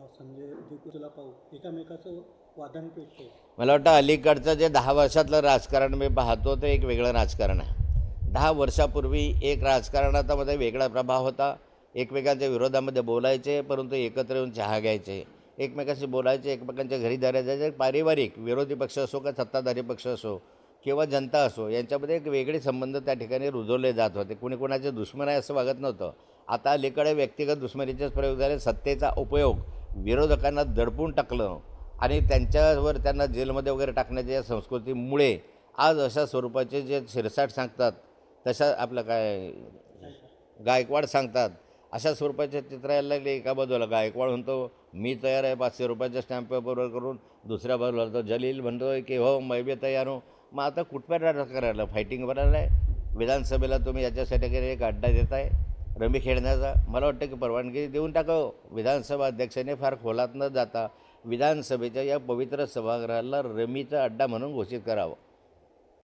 संजय म्हणजे पाहू एकामेकाचं वादन पेटते. मला वाटतं अलीकडचं जे दहा वर्षातलं राजकारण मी पाहतो ते एक वेगळं राजकारण आहे. दहा वर्षापूर्वी एक राजकारणामध्ये वेगळा प्रभाव होता. एकमेकांच्या विरोधामध्ये बोलायचे परंतु एकत्र येऊन चहा घ्यायचे. एकमेकाशी बोलायचे एकमेकांच्या घरी दाऱ्या जायचे पारिवारिक विरोधी पक्ष असो का सत्ताधारी पक्ष असो किंवा जनता असो यांच्यामध्ये एक वेगळे संबंध त्या ठिकाणी रुजवले जात होते. कुणी कुणाचे दुश्मन आहे असं वागत नव्हतं. आता अलीकडे व्यक्तिगत दुश्मनीचेच प्रयोग झाले सत्तेचा उपयोग विरोधकांना दडपून टाकलं आणि त्यांच्यावर त्यांना जेलमध्ये वगैरे टाकण्याच्या संस्कृतीमुळे आज अशा स्वरूपाचे जे शिरसाट सांगतात तशा आपलं काय गायकवाड सांगतात अशा स्वरूपाचे चित्र यायला लागले एका बाजूला गायकवाड म्हणतो मी तयार आहे पाचशे रुपयाच्या स्टॅम्प पेपरवर करून. दुसऱ्या बाजूला तो जलील म्हणतोय की हो मै बी तयार हो. मग आता कुठपर्यंत करायला फायटिंग करायला आहे? विधानसभेला तुम्ही याच्यासाठी काही एक अड्डा देताय? रमी खेळण्याचा मला वाटतं की परवानगी देऊन टाकावं हो. विधानसभा अध्यक्षाने फार खोलात न जाता विधानसभेच्या या पवित्र सभागृहाला रमीचा अड्डा म्हणून घोषित करावं.